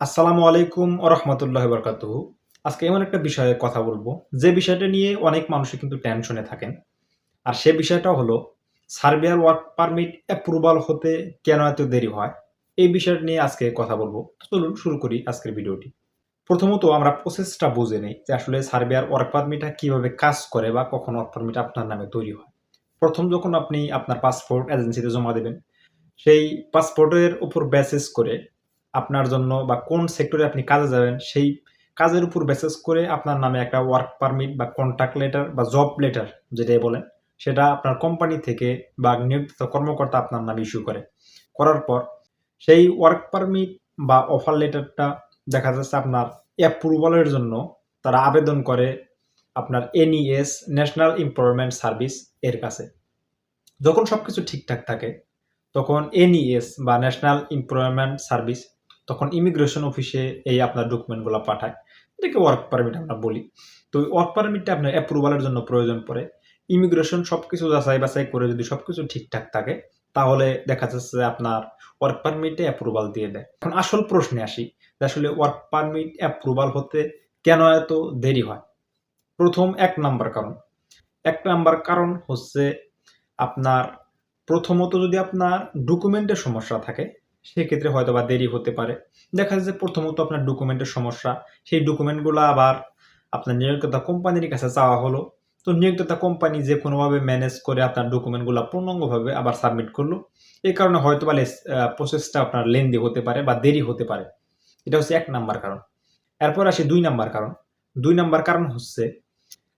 আসসালামু আলাইকুম রহমতুল্লাহ বরকাত আজকে এমন একটা বিষয়ে কথা বলব, যে বিষয়টা নিয়ে অনেক মানুষই কিন্তু টেনশনে থাকেন। আর সে বিষয়টা হলো, সার্বিয়ার ওয়ার্ক পারমিট অ্যাপ্রুভাল হতে কেন এত দেরি হয়? এই বিষয়টা নিয়ে আজকে কথা বলব। চলুন শুরু করি আজকের ভিডিওটি। প্রথমত আমরা প্রসেসটা বুঝে নেই, যে আসলে সার্বিয়ার ওয়ার্ক পারমিটটা কীভাবে কাজ করে বা কখন ওয়ার্ক পারমিট আপনার নামে তৈরি হয়। প্রথম যখন আপনি আপনার পাসপোর্ট এজেন্সিতে জমা দেবেন, সেই পাসপোর্টের উপর বেসিস করে আপনার জন্য বা কোন সেক্টরে আপনি কাজে যাবেন, সেই কাজের উপর বেসিস করে আপনার নামে একটা ওয়ার্ক পারমিট বা কন্ট্যাক্ট লেটার বা জব লেটার যেটাই বলেন, সেটা আপনার কোম্পানি থেকে বা নিয়োজিত কর্মকর্তা আপনার নামে ইস্যু করে। করার পর সেই ওয়ার্ক পারমিট বা অফার লেটারটা দেখা যাচ্ছে আপনার অ্যাপ্রুভালের জন্য তারা আবেদন করে আপনার এনইএস ন্যাশনাল এমপ্লয়মেন্ট সার্ভিস এর কাছে। যখন সব কিছু ঠিকঠাক থাকে, তখন এনইএস বা ন্যাশনাল এমপ্লয়মেন্ট সার্ভিস তখন ইমিগ্রেশন অফিসে এই আপনার ডকুমেন্টগুলো পাঠায়। এটাকে ওয়ার্ক পারমিট আমরা বলি। তো ওই ওয়ার্ক পারমিটটা আপনার অ্যাপ্রুভালের জন্য প্রয়োজন পড়ে। ইমিগ্রেশন সব কিছু যাচাই বাছাই করে যদি সব কিছু ঠিকঠাক থাকে, তাহলে দেখা যাচ্ছে আপনার ওয়ার্ক পারমিটে অ্যাপ্রুভাল দিয়ে দেয়। এখন আসল প্রশ্নে আসি যে আসলে ওয়ার্ক পারমিট অ্যাপ্রুভাল হতে কেন এত দেরি হয়? প্রথম এক নাম্বার কারণ। এক নাম্বার কারণ হচ্ছে আপনার প্রথমত যদি আপনার ডকুমেন্টের সমস্যা থাকে সেক্ষেত্রে হয়তো বা দেরি হতে পারে। দেখা যাচ্ছে প্রথমত আপনার ডকুমেন্টের সমস্যা। সেই ডকুমেন্টগুলো আবার আপনার নিয়োগদাতা কোম্পানির কাছে চাওয়া হলো। তো নিয়োগদাতা কোম্পানি যে কোনোভাবে ম্যানেজ করে আপনার ডকুমেন্টগুলো পূর্ণাঙ্গভাবে আবার সাবমিট করল। এই কারণে হয়তো বা প্রসেসটা আপনার লেন্দি হতে পারে বা দেরি হতে পারে। এটা হচ্ছে এক নাম্বার কারণ। এরপর আসে দুই নাম্বার কারণ। দুই নাম্বার কারণ হচ্ছে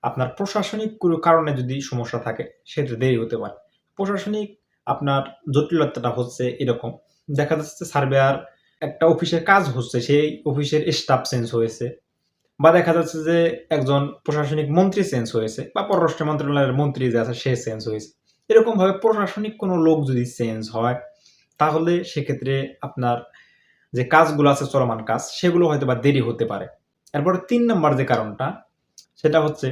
আপনার প্রশাসনিক কোনো কারণে যদি সমস্যা থাকে, সেক্ষেত্রে দেরি হতে পারে। প্রশাসনিক আপনার জটিলতাটা হচ্ছে এরকম দেখা যাচ্ছে সার্ভেয়ার একটা অফিসের কাজ হচ্ছে, সেই অফিসের স্টাফ চেঞ্জ হয়েছে। বা দেখা যাচ্ছে যে একজন প্রশাসনিক মন্ত্রী চেঞ্জ হয়েছে, বা পররাষ্ট্র মন্ত্রণালয়ের মন্ত্রী যে আছে, সে চেঞ্জ হয়েছে। এরকমভাবে প্রশাসনিক কোনো লোক যদি চেঞ্জ হয়, তাহলে সেক্ষেত্রে আপনার যে কাজগুলো আছে, চলমান কাজ, সেগুলো হয়তো বা দেরি হতে পারে। এরপরে তিন নম্বর যে কারণটা, সেটা হচ্ছে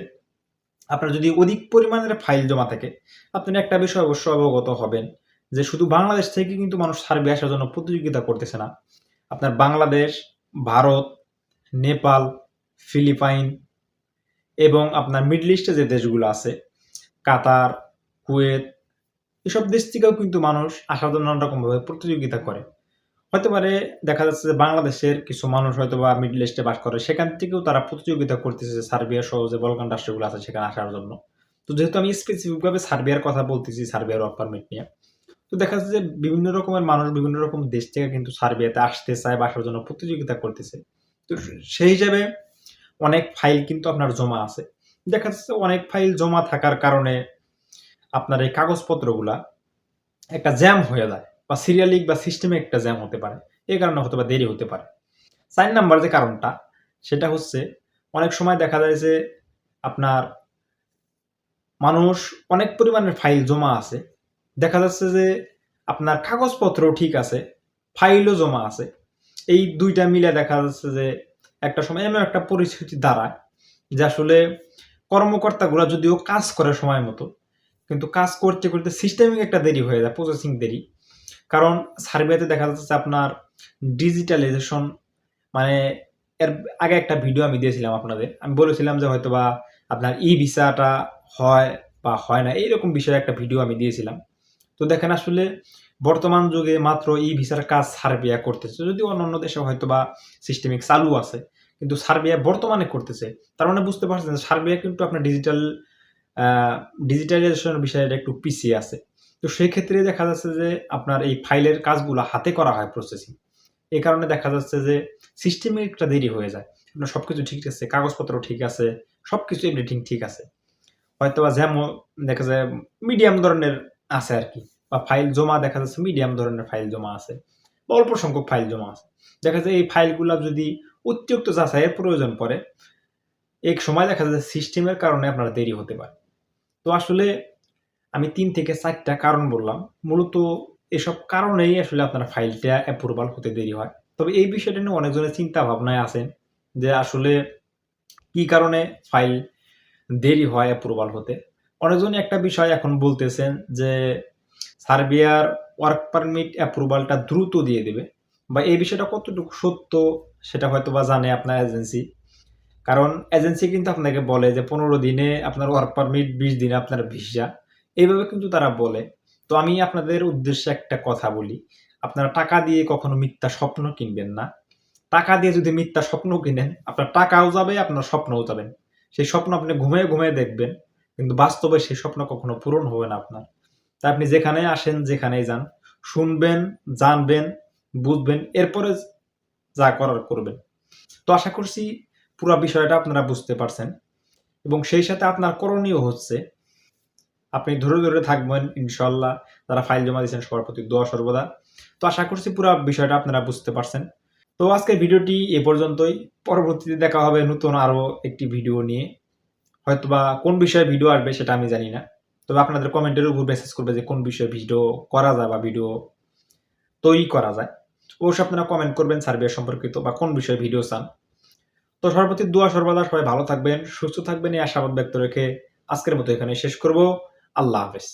আপনার যদি অধিক পরিমাণের ফাইল জমা থাকে, আপনি একটা বিষয় অবশ্যই অবগত হবেন যে শুধু বাংলাদেশ থেকে কিন্তু মানুষ সার্ভে আসার জন্য প্রতিযোগিতা করতেছে না। আপনার বাংলাদেশ, ভারত, নেপাল, ফিলিপাইন এবং আপনার মিডল ইস্টে যে দেশগুলো আছে, কাতার, কুয়েত, এসব দেশ থেকেও কিন্তু মানুষ আসার জন্য নানা রকমভাবে প্রতিযোগিতা করে। হতে পারে দেখা যাচ্ছে যে বাংলাদেশের কিছু মানুষ হয়তো বা মিডল ইস্টে বাস করে, সেখান থেকেও তারা প্রতিযোগিতা করতেছে সার্বিয়া সহ যে বলকান রাষ্ট্রগুলো আছে সেখানে আসার জন্য। তো যেহেতু আমি স্পেসিফিকভাবে সার্বিয়ার কথা বলতেছি সার্বিয়ার ওয়ার্ক পারমিট নিয়ে তো দেখা যাচ্ছে যে বিভিন্ন রকমের মানুষ বিভিন্ন রকম দেশ থেকে কিন্তু সার্বিয়াতে আসতে চায়, বাসার জন্য প্রতিযোগিতা করতেছে। তো সেই হিসাবে অনেক ফাইল কিন্তু আপনার জমা আছে। দেখা যাচ্ছে অনেক ফাইল জমা থাকার কারণে আপনার এই কাগজপত্রগুলা একটা জ্যাম হয়ে যায় বা সিরিয়ালিক বা সিস্টেমে একটা জ্যাম হতে পারে। এই কারণে হতে বা দেরি হতে পারে। চার নাম্বার যে কারণটা, সেটা হচ্ছে অনেক সময় দেখা যায় যে আপনার মানুষ অনেক পরিমাণের ফাইল জমা আছে দেখা যাচ্ছে যে আপনার কাগজপত্র ঠিক আছে ফাইলও জমা আছে। এই দুইটা মিলে দেখা যাচ্ছে যে একটা সময় এমন একটা পরিস্থিতি দাঁড়ায় যে আসলে কর্মকর্তাগুলো যদিও কাজ করে সময় মতো, কিন্তু কাজ করতে করতে সিস্টেমিক একটা দেরি হয়ে যায় প্রসেসিং দেরি। কারণ সার্ভেতে দেখা যাচ্ছে আপনার ডিজিটালাইজেশন মানে এর আগে একটা ভিডিও আমি দিয়েছিলাম আপনাদের, আমি বলেছিলাম যে হয়তো বা আপনার ই ভিসাটা হয় বা হয় না, এইরকম বিষয়ে একটা ভিডিও আমি দিয়েছিলাম। তো দেখেন আসলে বর্তমান যুগে মাত্র ই ভিসার কাজ সার্বিয়া করতেছে। যদি অন্যান্য দেশে হয়তো বা সিস্টেমিক চালু আছে, কিন্তু সার্বিয়া বর্তমানে করতেছে, তার মানে বুঝতে পারছেন সার্বিয়া কিন্তু আপনার ডিজিটাল ডিজিটালাইজেশনের বিষয়ে একটু পিছিয়ে আছে। তো সেই ক্ষেত্রে দেখা যাচ্ছে যে আপনার এই ফাইলের কাজগুলো হাতে করা হয় প্রসেসিং এই কারণে দেখা যাচ্ছে যে সিস্টেমে একটা দেরি হয়ে যায়। আপনার সব কিছু ঠিক আছে কাগজপত্র ঠিক আছে সব কিছু এভরিথিং ঠিক আছে। হয়তো বা যেমন দেখা যায় মিডিয়াম ধরনের আছে আর কি বা ফাইল জমা দেখা যাচ্ছে মিডিয়াম ধরনের ফাইল জমা আছে, বা অল্প সংখ্যক ফাইল জমা আছে। দেখা যায় এই ফাইলগুলো যদি অতিরিক্ত যাচাইয়ের প্রয়োজন পড়ে, এক সময় দেখা যায় সিস্টেমের কারণে আপনার দেরি হতে পারে। তো আসলে আমি তিন থেকে চারটা কারণ বললাম। মূলত এসব কারণেই আসলে আপনার ফাইলটা অ্যাপ্রুভাল হতে দেরি হয়। তবে এই বিষয়টা নিয়ে অনেকজনের চিন্তা ভাবনায় আছেন যে আসলে কি কারণে ফাইল দেরি হয় অ্যাপ্রুভাল হতে? অনেকজনই একটা বিষয় এখন বলতেছেন যে সার্বিয়ার ওয়ার্ক পারমিট অ্যাপ্রুভালটা দ্রুত দিয়ে দেবে। বা এই বিষয়টা কতটুকু সত্য সেটা হয়তো বা জানে আপনার এজেন্সি কারণ এজেন্সি কিন্তু আপনাকে বলে যে পনেরো দিনে আপনার ওয়ার্ক পারমিট বিশ দিনে আপনার ভিসা এইভাবে কিন্তু তারা বলে। তো আমি আপনাদের উদ্দেশ্যে একটা কথা বলি। আপনারা টাকা দিয়ে কখনো মিথ্যা স্বপ্ন কিনবেন না। টাকা দিয়ে যদি মিথ্যা স্বপ্ন কিনেন, আপনার টাকাও যাবে, আপনার স্বপ্নও যাবেন সেই স্বপ্ন আপনি ঘুমিয়ে ঘুমিয়ে দেখবেন। কিন্তু বাস্তবে সেই স্বপ্ন কখনো পূরণ হবে না আপনার। তাই আপনি যেখানে আসেন, যেখানেই যান, শুনবেন, জানবেন, বুঝবেন, এরপরে যা করার করবেন। তো আশা করছি পুরো বিষয়টা আপনারা বুঝতে পারছেন এবং সেই সাথে আপনার করণীয় হচ্ছে, আপনি ধরে ধরে থাকবেন ইনশাল্লাহ যারা ফাইল জমা দিয়েছেন সবার প্রতি দোয়া সর্বদা। তো আশা করছি পুরো বিষয়টা আপনারা বুঝতে পারছেন। তো আজকের ভিডিওটি এ পর্যন্তই। পরবর্তীতে দেখা হবে নতুন আরও একটি ভিডিও নিয়ে। হয়তোবা কোন বিষয়ে ভিডিও আসবে সেটা আমি জানি না। তবে আপনাদের কমেন্টের উপর মেসেজ করবে যে কোন বিষয়ে ভিডিও করা যায় বা ভিডিও তৈরি করা যায়। অবশ্যই আপনারা কমেন্ট করবেন সার্ভে সম্পর্কিত বা কোন বিষয়ে ভিডিও চান। তো সর্বতি দোয়া, সর্বদা সবাই ভালো থাকবেন, সুস্থ থাকবেন এই আশাবাদ ব্যক্ত রেখে আজকের মতো এখানে শেষ করব। আল্লাহ হাফেজ।